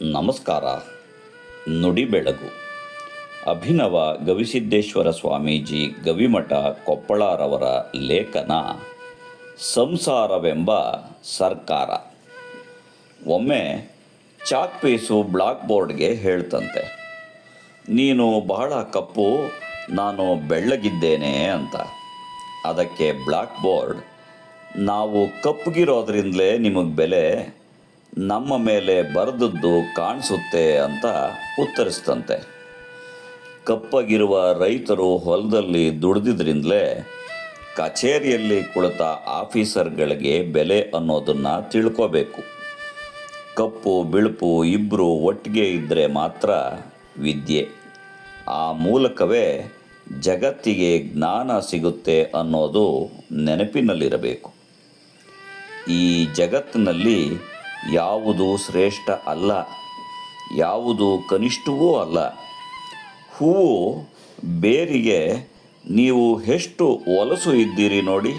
ನಮಸ್ಕಾರ. ನುಡಿ ಬೆಳಗು. ಅಭಿನವ ಗವಿಸಿದ್ದೇಶ್ವರ ಸ್ವಾಮೀಜಿ ಗವಿಮಠ ಕೊಪ್ಪಳರವರ ಲೇಖನ, ಸಂಸಾರವೆಂಬ ಸರ್ಕಾರ. ಒಮ್ಮೆ ಚಾಕ್ ಪೀಸು ಬ್ಲಾಕ್ ಬೋರ್ಡ್ಗೆ ಹೇಳ್ತಂತೆ, ನೀನು ಬಹಳ ಕಪ್ಪು, ನಾನು ಬೆಳ್ಳಗಿದ್ದೇನೆ ಅಂತ. ಅದಕ್ಕೆ ಬ್ಲಾಕ್ ಬೋರ್ಡ್, ನಾವು ಕಪ್ಪುಗಿರೋದ್ರಿಂದಲೇ ನಿಮಗೆ ಬೆಲೆ ನಮ್ಮ ಮೇಲೆ ಬರೆದದ್ದು ಕಾಣಿಸುತ್ತೆ ಅಂತ ಉತ್ತರಿಸ್ತಂತೆ ಕಪ್ಪಗಿರುವ ರೈತರು ಹೊಲದಲ್ಲಿ ದುಡಿದಿದ್ರಿಂದಲೇ ಕಚೇರಿಯಲ್ಲಿ ಕುಳಿತ ಆಫೀಸರ್ಗಳಿಗೆ ಬೆಲೆ ಅನ್ನೋದನ್ನು ತಿಳ್ಕೋಬೇಕು. ಕಪ್ಪು, ಬಿಳುಪು ಇಬ್ಬರು ಒಟ್ಟಿಗೆ ಇದ್ದರೆ ಮಾತ್ರ ವಿದ್ಯೆ. ಆ ಮೂಲಕವೇ ಜಗತ್ತಿಗೆ ಜ್ಞಾನ ಸಿಗುತ್ತೆ ಅನ್ನೋದು ನೆನಪಿನಲ್ಲಿರಬೇಕು. ಈ ಜಗತ್ತಿನಲ್ಲಿ ಯಾವುದು ಶ್ರೇಷ್ಠ ಅಲ್ಲ, ಯಾವುದು ಕನಿಷ್ಠವೂ ಅಲ್ಲ. ಹೂವು ಬೇರಿಗೆ ನೀವು ಎಷ್ಟು ಒಲಸು ಇದ್ದೀರಿ ನೋಡಿ,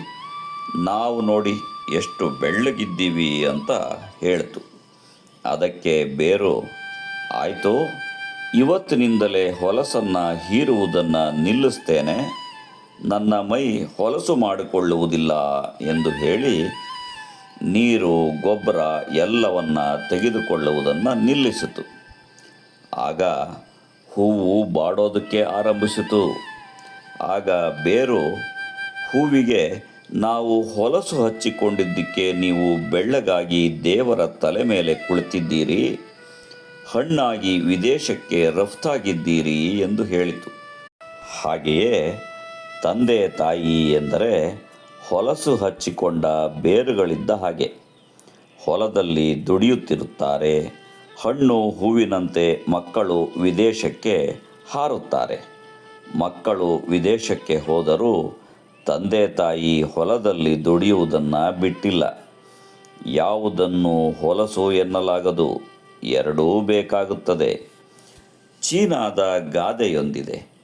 ನಾವು ನೋಡಿ ಎಷ್ಟು ಬೆಳ್ಳಗಿದ್ದೀವಿ ಅಂತ ಹೇಳ್ತು. ಅದಕ್ಕೆ ಬೇರು, ಆಯಿತು, ಇವತ್ತಿನಿಂದಲೇ ಹೊಲಸನ್ನು ಹೀರುವುದನ್ನು ನಿಲ್ಲಿಸ್ತೇನೆ. ನನ್ನ ಮೈ ಹೊಲಸು ಮಾಡಿಕೊಳ್ಳುವುದಿಲ್ಲ ಎಂದು ಹೇಳಿ ನೀರು, ಗೊಬ್ಬರ ಎಲ್ಲವನ್ನ ತೆಗೆದುಕೊಳ್ಳುವುದನ್ನು ನಿಲ್ಲಿಸಿತು. ಆಗ ಹೂವು ಬಾಡೋದಕ್ಕೆ ಆರಂಭಿಸಿತು. ಆಗ ಬೇರು, ಹೂವಿಗೆ ನಾವು ಹೊಲಸು ಹಚ್ಚಿಕೊಂಡಿದ್ದಕ್ಕೆ ನೀವು ಬೆಳ್ಳಗಾಗಿ ದೇವರ ತಲೆ ಮೇಲೆ ಕುಳಿತಿದ್ದೀರಿ, ಹಣ್ಣಾಗಿ ವಿದೇಶಕ್ಕೆ ರಫ್ತಾಗಿದ್ದೀರಿ ಎಂದು ಹೇಳಿತು. ಹಾಗೆಯೇ ತಂದೆ ತಾಯಿ ಎಂದರೆ ಹೊಲಸು ಹಚ್ಚಿಕೊಂಡ ಬೇರುಗಳಿದ್ದ ಹಾಗೆ. ಹೊಲದಲ್ಲಿ ದುಡಿಯುತ್ತಿರುತ್ತಾರೆ. ಹಣ್ಣು ಹೂವಿನಂತೆ ಮಕ್ಕಳು ವಿದೇಶಕ್ಕೆ ಹಾರುತ್ತಾರೆ. ಮಕ್ಕಳು ವಿದೇಶಕ್ಕೆ ಹೋದರೂ ತಂದೆ ತಾಯಿ ಹೊಲದಲ್ಲಿ ದುಡಿಯುವುದನ್ನು ಬಿಟ್ಟಿಲ್ಲ. ಯಾವುದನ್ನು ಹೊಲಸು ಎನ್ನಲಾಗದು ಎರಡೂ ಬೇಕಾಗುತ್ತದೆ. ಚೀನಾದ ಗಾದೆಯೊಂದಿದೆ.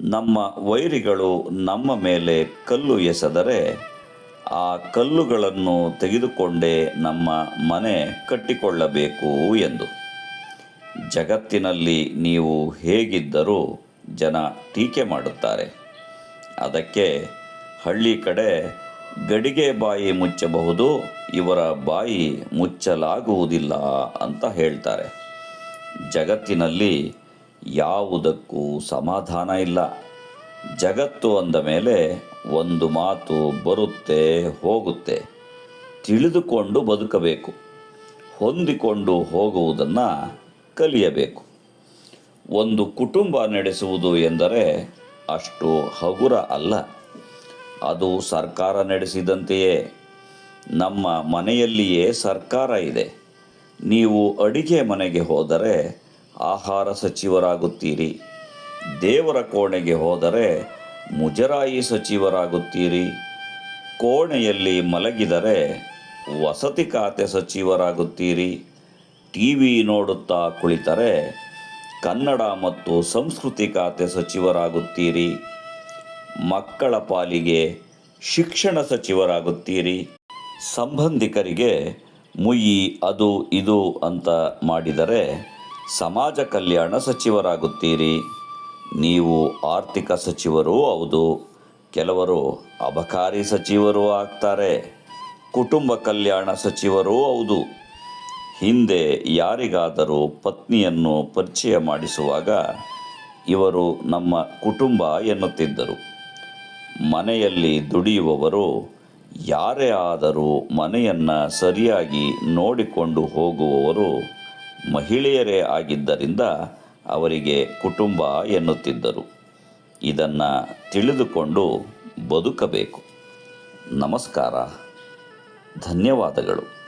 ನಮ್ಮ ವೈರಿಗಳು ನಮ್ಮ ಮೇಲೆ ಕಲ್ಲು ಎಸೆದರೆ ಆ ಕಲ್ಲುಗಳನ್ನು ತೆಗೆದುಕೊಂಡೇ ನಮ್ಮ ಮನೆ ಕಟ್ಟಿಕೊಳ್ಳಬೇಕು ಎಂದು. ಜಗತ್ತಿನಲ್ಲಿ ನೀವು ಹೇಗಿದ್ದರೂ ಜನ ಟೀಕೆ ಮಾಡುತ್ತಾರೆ. ಅದಕ್ಕೆ ಹಳ್ಳಿ ಕಡೆ ಗಡಿಗೆ ಬಾಯಿ ಮುಚ್ಚಬಹುದು, ಇವರ ಬಾಯಿ ಮುಚ್ಚಲಾಗುವುದಿಲ್ಲ ಅಂತ ಹೇಳ್ತಾರೆ. ಜಗತ್ತಿನಲ್ಲಿ ಯಾವುದಕ್ಕೂ ಸಮಾಧಾನ ಇಲ್ಲ. ಜಗತ್ತು ಅಂದ ಮೇಲೆ ಒಂದು ಮಾತು ಬರುತ್ತೆ, ಹೋಗುತ್ತೆ. ತಿಳಿದುಕೊಂಡು ಬದುಕಬೇಕು. ಹೊಂದಿಕೊಂಡು ಹೋಗುವುದನ್ನು ಕಲಿಯಬೇಕು. ಒಂದು ಕುಟುಂಬ ನಡೆಸುವುದು ಎಂದರೆ ಅಷ್ಟು ಹಗುರ ಅಲ್ಲ. ಅದು ಸರ್ಕಾರ ನಡೆಸಿದಂತೆಯೇ. ನಮ್ಮ ಮನೆಯಲ್ಲಿಯೇ ಸರ್ಕಾರ ಇದೆ. ನೀವು ಅಡಿಗೆ ಮನೆಗೆ ಹೋದರೆ ಆಹಾರ ಸಚಿವರಾಗುತ್ತೀರಿ. ದೇವರ ಕೋಣೆಗೆ ಹೋದರೆ ಮುಜರಾಯಿ ಸಚಿವರಾಗುತ್ತೀರಿ. ಕೋಣೆಯಲ್ಲಿ ಮಲಗಿದರೆ ವಸತಿ ಖಾತೆ ಸಚಿವರಾಗುತ್ತೀರಿ. ಟಿ ವಿ ನೋಡುತ್ತಾ ಕುಳಿತರೆ ಕನ್ನಡ ಮತ್ತು ಸಂಸ್ಕೃತಿ ಖಾತೆ ಸಚಿವರಾಗುತ್ತೀರಿ. ಮಕ್ಕಳ ಪಾಲಿಗೆ ಶಿಕ್ಷಣ ಸಚಿವರಾಗುತ್ತೀರಿ. ಸಂಬಂಧಿಕರಿಗೆ ಮುಯ್ಯಿ ಅದು ಇದು ಅಂತ ಮಾಡಿದರೆ ಸಮಾಜ ಕಲ್ಯಾಣ ಸಚಿವರಾಗುತ್ತೀರಿ. ನೀವು ಆರ್ಥಿಕ ಸಚಿವರೂ ಹೌದು. ಕೆಲವರು ಅಬಕಾರಿ ಸಚಿವರೂ ಆಗ್ತಾರೆ. ಕುಟುಂಬ ಕಲ್ಯಾಣ ಸಚಿವರೂ ಹೌದು. ಹಿಂದೆ ಯಾರಿಗಾದರೂ ಪತ್ನಿಯನ್ನು ಪರಿಚಯ ಮಾಡಿಸುವಾಗ ಇವರು ನಮ್ಮ ಕುಟುಂಬ ಎನ್ನುತ್ತಿದ್ದರು. ಮನೆಯಲ್ಲಿ ದುಡಿಯುವವರು ಯಾರೇ ಆದರೂ ಮನೆಯನ್ನು ಸರಿಯಾಗಿ ನೋಡಿಕೊಂಡು ಹೋಗುವವರು ಮಹಿಳೆಯರೇ ಆಗಿದ್ದರಿಂದ ಅವರಿಗೆ ಕುಟುಂಬ ಎನ್ನುತ್ತಿದ್ದರು. ಇದನ್ನು ತಿಳಿದುಕೊಂಡು ಬದುಕಬೇಕು. ನಮಸ್ಕಾರ. ಧನ್ಯವಾದಗಳು.